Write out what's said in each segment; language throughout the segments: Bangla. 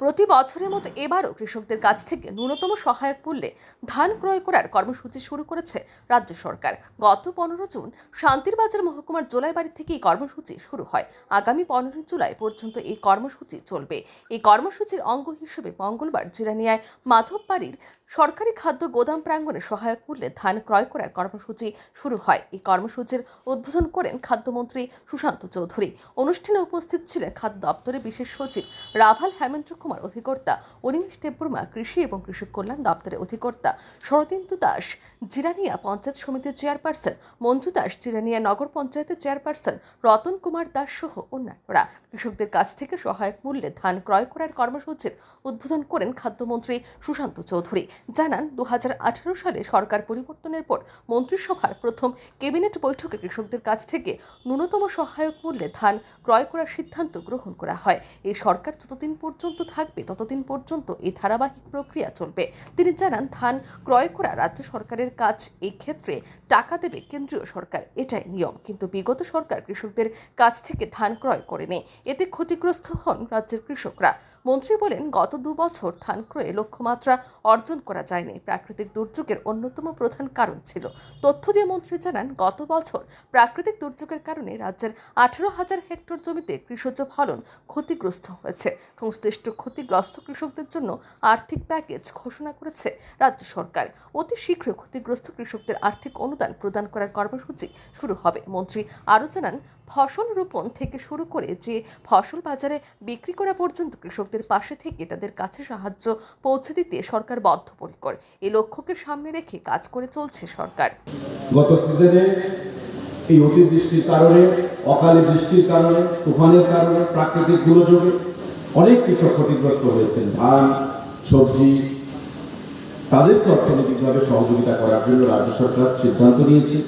প্রতি বছরের মতো এবারও কৃষকদের কাছ থেকে ন্যূনতম সহায়ক মূল্যে ধান ক্রয় করার কর্মসূচি শুরু করেছে রাজ্য সরকার। গত পনেরো জুন শান্তির বাজার মহকুমার জোলাইবাড়ি থেকে এই কর্মসূচি শুরু হয়। আগামী পনেরোই জুলাই পর্যন্ত এই কর্মসূচি চলবে। এই কর্মসূচির অঙ্গ হিসেবে মঙ্গলবার জিরানিয়ায় মাধববাড়ির সরকারি খাদ্য গোদাম প্রাঙ্গণে সহায়ক মূল্যে ধান ক্রয় করার কর্মসূচি শুরু হয়। এই কর্মসূচির উদ্বোধন করেন খাদ্যমন্ত্রী সুশান্ত চৌধুরী। অনুষ্ঠানে উপস্থিত ছিলেন খাদ্য দপ্তরের বিশেষ সচিব রাভাল হেমেন্দ্র কুমার অধিকর্তা অনিমেষ দেববর্মা কৃষি এবং কৃষক কল্যাণ দপ্তরের অধিকর্তা, শরদিন্দু দাস, জিরানিয়া পঞ্চায়েত সমিতির চেয়ারপারসন, মঞ্জু দাস, জিরানিয়া নগর পঞ্চায়েতের চেয়ারপারসন, রতন কুমার দাস সহ অন্যান্যরা। কৃষকদের কাছ থেকে সহায়ক মূল্যে ধান ক্রয় করার কর্মসূচির উদ্বোধন করেন খাদ্যমন্ত্রী সুশান্ত চৌধুরী। জানান দু হাজার আঠারো সালে সরকার পরিবর্তনের পর মন্ত্রিসভার প্রথম ক্যাবিনেট বৈঠকে কৃষকদের কাছ থেকে ন্যূনতম সহায়ক মূল্যে ধান ক্রয় করার সিদ্ধান্ত গ্রহণ করা হয়। এই সরকার যতদিন পর্যন্ত থাকবে, ততদিন পর্যন্ত এই ধারাবাহিক প্রক্রিয়া চলবে। তিনি জানান, ধান ক্রয় করা রাজ্য সরকারের কাজ এই ক্ষেত্রে টাকা দেবে কেন্দ্রীয় সরকার, এটাই নিয়ম। কিন্তু বিগত সরকার কৃষকদের কাছ থেকে ধান ক্রয় করেনি, এতে ক্ষতিগ্রস্ত হন রাজ্যের কৃষকরা। মন্ত্রী বলেন, গত দু বছর ধান ক্রয়ে লক্ষ্যমাত্রা অর্জন করা যায়নি। প্রাকৃতিক দুর্যোগের অন্যতম প্রধান কারণ ছিল। তথ্য দিয়ে মন্ত্রী জানান, গত বছর প্রাকৃতিক দুর্যোগের কারণে রাজ্যের আঠারো হাজার হেক্টর জমিতে কৃষজ ফলন ক্ষতিগ্রস্ত হয়েছে। সংশ্লিষ্ট ক্ষতিগ্রস্ত কৃষকদের জন্য আর্থিক প্যাকেজ ঘোষণা করেছে রাজ্য সরকার। অতি শীঘ্র ক্ষতিগ্রস্ত কৃষকদের আর্থিক অনুদান প্রদান করার কর্মসূচি শুরু হবে। মন্ত্রী আরও জানান, ফসল রোপণ থেকে শুরু করে যে ফসল বাজারে বিক্রি করা পর্যন্ত কৃষকদের পাশে থেকে তাদের কাছে সাহায্য পৌঁছে দিতে সরকার বদ্ধপরিকর। এই লক্ষ্যকে সামনে রেখে কাজ করে চলছে সরকার। গত সিজনে এই অতিবৃষ্টির কারণে, অকালে বৃষ্টির কারণে, তুফানের কারণে, প্রাকৃতিক দুর্যোগে অনেক কৃষক ক্ষতিগ্রস্ত হয়েছেন। ধান, সবজি তাদেরকে অর্থনৈতিকভাবে সহযোগিতা করার জন্য রাজ্য সরকার সিদ্ধান্ত নিয়েছে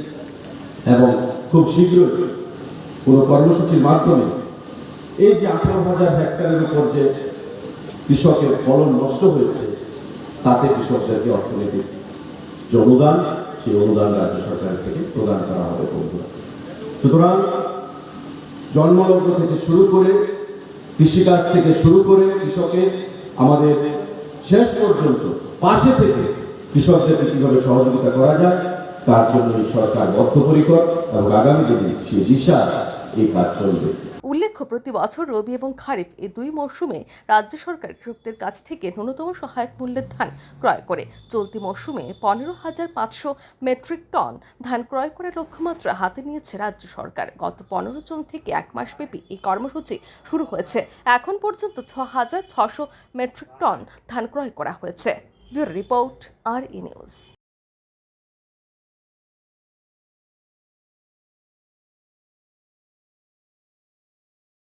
এবং খুব শীঘ্রই কোনো কর্মসূচির মাধ্যমে এই যে আঠারো হাজার হেক্টরের উপর যে কৃষকের ফলন নষ্ট হয়েছে, তাতে কৃষকদেরকে অর্থনৈতিক যে অনুদান, সেই অনুদান রাজ্য সরকার থেকে প্রদান করা হবে সুতরাং জন্মলগ্ন থেকে শুরু করে কৃষিকাজ থেকে শুরু করে কৃষকের আমাদের শেষ পর্যন্ত পাশে থেকে কৃষকদেরকে কীভাবে সহযোগিতা করা যায়, তার জন্য সরকার বদ্ধপরিকর এবং আগামী দিনে সেই দিশা এই কাজ চলবে। উল্লেখ্য, প্রতি বছর রবি এবং খারিফ এই দুই মরশুমে রাজ্য সরকার কৃষকদের কাছ থেকে ন্যূনতম সহায়ক মূল্যের ধান ক্রয় করে। চলতি মরশুমে পনেরো হাজার পাঁচশো মেট্রিক টন ধান ক্রয় করার লক্ষ্যমাত্রা হাতে নিয়েছে রাজ্য সরকার। গত পনেরো জুন থেকে এক মাসব্যাপী এই কর্মসূচি শুরু হয়েছে। এখন পর্যন্ত ছ হাজার ছশো মেট্রিক টন ধান ক্রয় করা হয়েছে। Bureau report, R E news.